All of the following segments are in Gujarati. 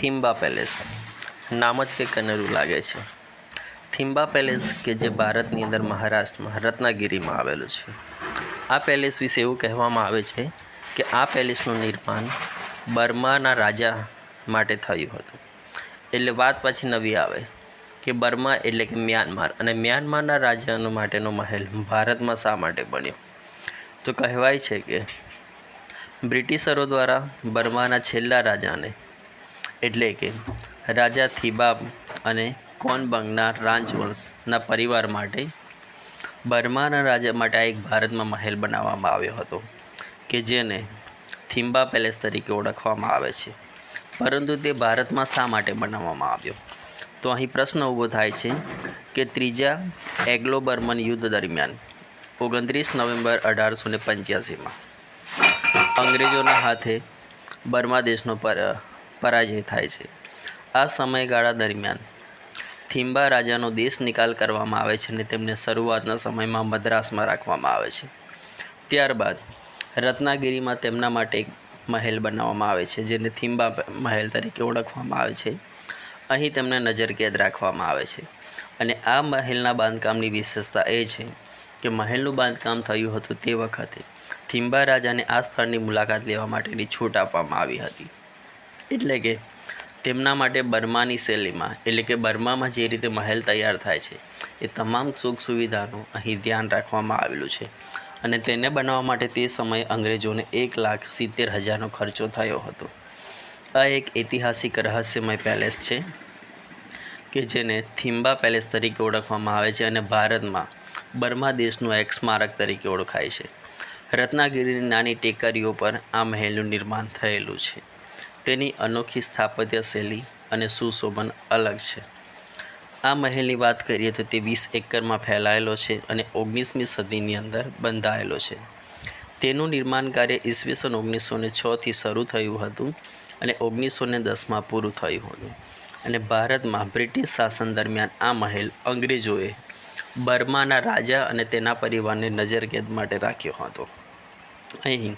થિમ્બા પેલેસ. નામ જ કંઈક કનેરું લાગે છે. થિમ્બા પેલેસ કે જે ભારતની અંદર મહારાષ્ટ્રમાં રત્નાગીરીમાં આવેલું છે. આ પેલેસ વિશે એવું કહેવામાં આવે છે કે આ પેલેસનું નિર્માણ બર્માના રાજા માટે થયું હતું. એટલે વાત પછી નવી આવે કે બર્મા એટલે કે મ્યાનમાર અને મ્યાનમારના રાજાનો માટેનો મહેલ ભારતમાં શા માટે બન્યો? તો કહેવાય છે કે બ્રિટિશરો દ્વારા બર્માના છેલ્લા રાજાને એટલે કે રાજા થિબાબ અને કોનબંગના રાજવંશના પરિવાર માટે બર્માના રાજા માટે એક ભારતમાં મહેલ બનાવવામાં આવ્યો હતો, કે જેને થિમ્બા પેલેસ તરીકે ઓળખવામાં આવે છે. પરંતુ તે ભારતમાં શા માટે બનાવવામાં આવ્યો? તો અહીં પ્રશ્ન ઊભો થાય છે કે ત્રીજા એગ્લો બર્મન યુદ્ધ દરમિયાન, ઓગણત્રીસ નવેમ્બર અઢારસો ને પંચ્યાસીમાં, અંગ્રેજોના હાથે બર્મા દેશનો પર પરાજય થાય છે. આ સમયગાળા દરમિયાન થિમ્બા રાજાનો દેશ નિકાલ કરવામાં આવે છે અને તેમને શરૂઆતના સમયમાં મદ્રાસમાં રાખવામાં આવે છે. ત્યારબાદ રત્નાગીરીમાં તેમના માટે એક મહેલ બનાવવામાં આવે છે, જેને થિમ્બા મહેલ તરીકે ઓળખવામાં આવે છે. અહીં તેમને નજરકેદ રાખવામાં આવે છે. અને આ મહેલના બાંધકામની વિશેષતા એ છે કે મહેલનું બાંધકામ થયું હતું તે વખતે થિમ્બા રાજાને આ સ્થળની મુલાકાત લેવા માટેની છૂટ આપવામાં આવી હતી. એટલે કે તેમના માટે બર્માની શૈલીમાં, એટલે કે બર્મામાં જે રીતે મહેલ તૈયાર થાય છે, એ તમામ સુખ સુવિધાનું અહીં ધ્યાન રાખવામાં આવેલું છે. અને તેને બનાવવા માટે તે સમયે અંગ્રેજોને એક લાખ સિત્તેર હજારનો ખર્ચો થયો હતો. આ એક ઐતિહાસિક રહસ્યમય પેલેસ છે, કે જેને થિમ્બા પેલેસ તરીકે ઓળખવામાં આવે છે અને ભારતમાં બર્મા દેશનું એક સ્મારક તરીકે ઓળખાય છે. રત્નાગીરીની નાની ટેકરીઓ પર આ મહેલનું નિર્માણ થયેલું છે. તેની અનોખી સ્થાપત્ય શૈલી અને સુશોભન અલગ છે. આ મહેલની વાત કરીએ તો તે વીસ એકરમાં ફેલાયેલો છે અને ઓગણીસમી સદીની અંદર બંધાયેલો છે. તેનું નિર્માણ કાર્ય ઈસવીસન ઓગણીસો ને છથી શરૂ થયું હતું અને ઓગણીસો ને દસમાં પૂરું થયું હતું. અને ભારતમાં બ્રિટિશ શાસન દરમિયાન આ મહેલ અંગ્રેજોએ બર્માના રાજા અને તેના પરિવારને નજરકેદ માટે રાખ્યો હતો. અહીં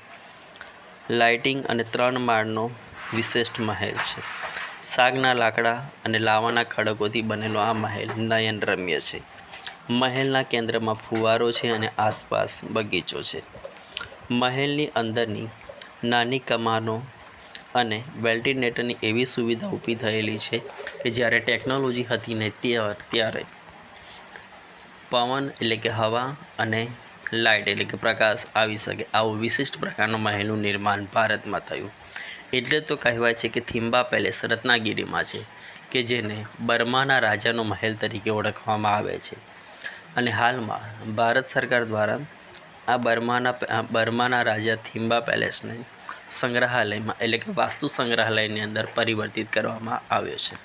લાઇટિંગ અને ત્રણ માળનો વિશિષ્ટ મહેલ છે. સાગના લાકડા અને લાવાના ખડકોથી બનેલો આ મહેલ નયનરમ્ય છે. મહેલના કેન્દ્રમાં ફુવારો છે અને આસપાસ બગીચો છે. મહેલની અંદરની નાની કમાનો અને વેલ્ટિનેટરની એવી સુવિધા ઊભી થયેલી છે કે જ્યારે ટેકનોલોજી હતી ને ત્યારે પવન એટલે કે હવા અને લાઇટ એટલે કે પ્રકાશ આવી શકે આવું વિશિષ્ટ પ્રકારનું મહેલનું નિર્માણ ભારતમાં થયું. એટલે તો કહેવાય છે કે થિમ્બા પેલેસ રત્નાગીરીમાં છે, કે જેને બર્માના રાજાનો મહેલ તરીકે ઓળખવામાં આવે છે. અને હાલમાં ભારત સરકાર દ્વારા આ બર્માના બર્માના રાજા થિમ્બા પેલેસને સંગ્રહાલયમાં, એટલે કે વાસ્તુ સંગ્રહાલયની અંદર પરિવર્તિત કરવામાં આવ્યો છે.